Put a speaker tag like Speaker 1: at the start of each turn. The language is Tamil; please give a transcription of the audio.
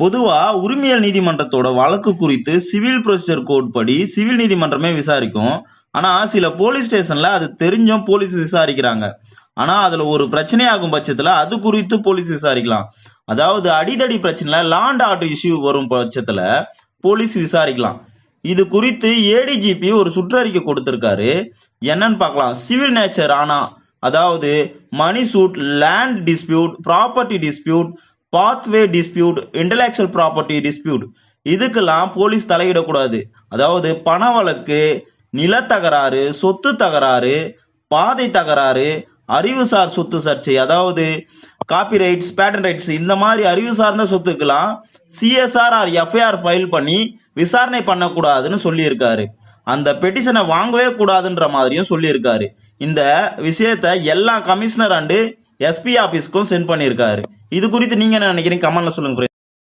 Speaker 1: பொதுவாக உரிமையல் நீதிமன்றத்தோட வழக்கு குறித்து சிவில் ப்ரொசீஜர் கோட் படி சிவில் நீதிமன்றமே விசாரிக்கும். ஆனால் சில போலீஸ் ஸ்டேஷனில் அது தெரிஞ்சும் போலீஸ் விசாரிக்கிறாங்க. ஆனால் அதில் ஒரு பிரச்சனையாகும் பட்சத்தில் அது குறித்து போலீஸ் விசாரிக்கலாம். அதாவது அடிதடி பிரச்சனையில் லாண்ட் ஆர்டர் இஷ்யூ வரும் பட்சத்தில் போலீஸ் விசாரிக்கலாம். இது குறித்து ஏடிஜிபி ஒரு சுற்றறிக்கை கொடுத்திருக்காரு. என்னன்னு பார்க்கலாம். சிவில் நேச்சர் ஆனா அதாவது money suit land dispute property dispute pathway dispute intellectual property dispute இதுக்கெல்லாம் போலீஸ் தலையிடக்கூடாது. அதாவது பண வழக்கு நிலத்தகராறு சொத்து தகராறு பாதை தகராறு அறிவுசார் சொத்து சர்ச்சை. அதாவது காப்பிரைட்ஸ் பேட்டன் ரைட்ஸ் இந்த மாதிரி அறிவு சார்ந்த சொத்துக்கெல்லாம் சிஎஸ்ஆர் ஆர் எஃப்ஐஆர் ஃபைல் பண்ணி விசாரணை பண்ணக்கூடாதுன்னு சொல்லியிருக்காரு. அந்த பெட்டிஷனை வாங்கவே கூடாதுன்ற மாதிரியும் சொல்லியிருக்காரு. இந்த விஷயத்த எல்லா கமிஷனர் அண்டு எஸ்பி ஆஃபீஸ்க்கும் சென்ட் பண்ணியிருக்காரு இது குறித்து நீங்க என்ன நினைக்கிறீங்க கமெண்ட்டில் சொல்லுங்க.